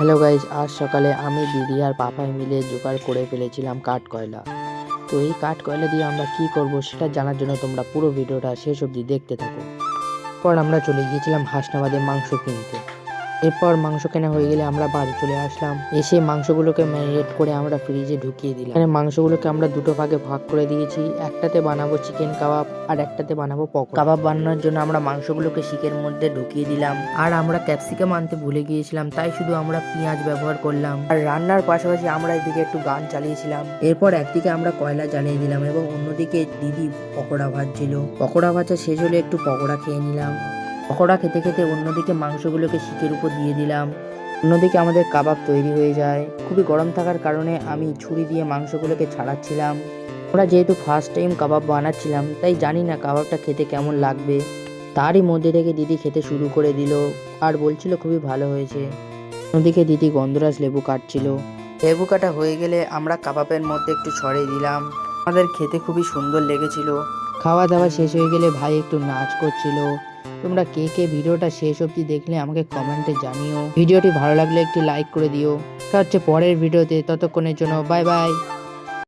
Hello guys আজ সকালে আমি দিদি আর পাপাই মিলে জোগাড় করে ফেলেছিলাম কাঠ কয়লা। তো এই কাঠ কয়লা দিয়ে আমরা কি করব সেটা জানার জন্য তোমরা পুরো ভিডিওটা শেষ অবধি দেখতে থাকো। পর আমরা চলে গিয়েছিলাম হাসনাবাদে মাংস কিনতে। এরপর মাংস কেনা হয়ে গেলে আমরা বাড়ি চলে আসলাম। এসে মাংসগুলোকে ম্যারিনেট করে আমরা ফ্রিজে ঢুকিয়ে দিলাম। এখানে মাংসগুলোকে আমরা দুটো ভাগে ভাগ করে দিয়েছি। একটাতে বানাবো চিকেন কাবাব আর একটাতে বানাবো পক কাবাব বানানোর জন্য আমরা মাংসগুলোকে শিকের মধ্যে ঢুকিয়ে দিলাম। আর আমরা ক্যাপসিকাম আনতে ভুলে গিয়েছিলাম, তাই শুধু আমরা পেঁয়াজ ব্যবহার করলাম। আর রান্নার পাশাপাশি আমরা এদিকে একটু গান চালিয়েছিলাম। এরপর একদিকে আমরা কয়লা জ্বালিয়ে দিলাম এবং অন্যদিকে দিদি পকোড়া ভাজছিল। পকোড়া ভাজা শেষ হলে একটু পকোড়া খেয়ে নিলাম। পকোড়া খেতে খেতে অন্যদিকে মাংসগুলোকে শিকের উপর দিয়ে দিলাম। অন্যদিকে আমাদের কাবাব তৈরি হয়ে যায়। খুবই গরম থাকার কারণে আমি ছুরি দিয়ে মাংসগুলোকে ছাড়াচ্ছিলাম। আমরা যেহেতু ফার্স্ট টাইম কাবাব বানাচ্ছিলাম, তাই জানি না কাবাবটা খেতে কেমন লাগবে। তারই মধ্যে থেকে দিদি খেতে শুরু করে দিল আর বলছিল খুবই ভালো হয়েছে। অন্যদিকে দিদি গন্ধরাজ লেবু কাটছিল। লেবু কাটা হয়ে গেলে আমরা কাবাবের মধ্যে একটু ছড়িয়ে দিলাম। আমাদের খেতে খুবই সুন্দর লেগেছিল। খাওয়া দাওয়া শেষ হয়ে গেলে ভাই একটু নাচ করছিল। তোমরা কে কে ভিডিওটা শেষ অবধি দেখলে আমাকে কমেন্টে জানিও। ভিডিওটি ভালো লাগলে একটি লাইক করে দিও। দেখা হচ্ছে পরের ভিডিওতে, ততক্ষণের জন্য বাই বাই